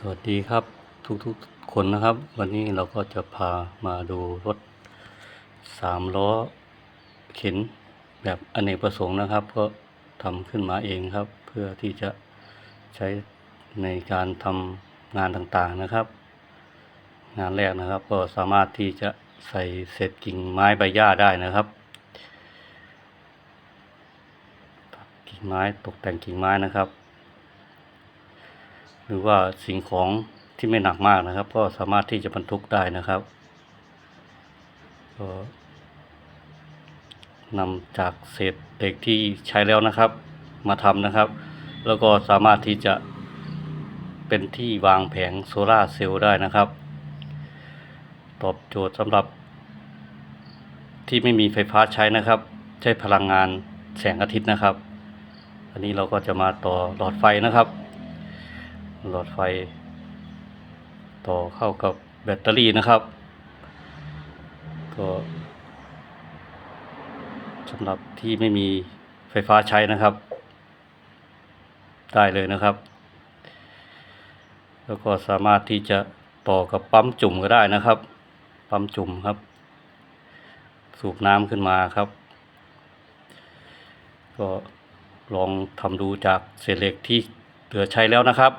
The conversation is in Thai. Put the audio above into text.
สวัสดีครับทุกๆคนนะครับ วันนี้เราก็จะพามาดูรถสามล้อเข็นแบบอเนกประสงค์นะครับ ก็ทำขึ้นมาเองครับ เพื่อที่จะใช้ในการทำงานต่างๆนะครับ งานแรกนะครับ ก็สามารถที่จะใส่เศษกิ่งไม้ใบหญ้าได้นะครับ กิ่งไม้ตกแต่งกิ่งไม้นะครับ หรือว่าสิ่งของที่ไม่หนักมากนะครับ ก็สามารถที่จะบรรทุกได้นะครับก็นำจากเศษเหล็กที่ใช้แล้วนะครับ มาทำนะครับ แล้วก็สามารถที่จะเป็นที่วางแผงโซลาเซลล์ได้นะครับ ตอบโจทย์สำหรับ ที่ไม่มีไฟฟ้าใช้นะครับ ใช้พลังงานแสงอาทิตย์นะครับ อันนี้เราก็จะมาต่อหลอดไฟนะครับ หลอดไฟ ต่อเข้ากับแบตเตอรี่นะครับ ก็สำหรับที่ไม่มีไฟฟ้าใช้นะครับ ได้เลยนะครับ แล้วก็สามารถที่จะต่อกับปั๊มจุ่มก็ได้นะครับ ปั๊มจุ่มครับ สูบน้ำขึ้นมาครับ ก็ลองทำดูจากเศษเหล็กที่เหลือใช้แล้วนะครับ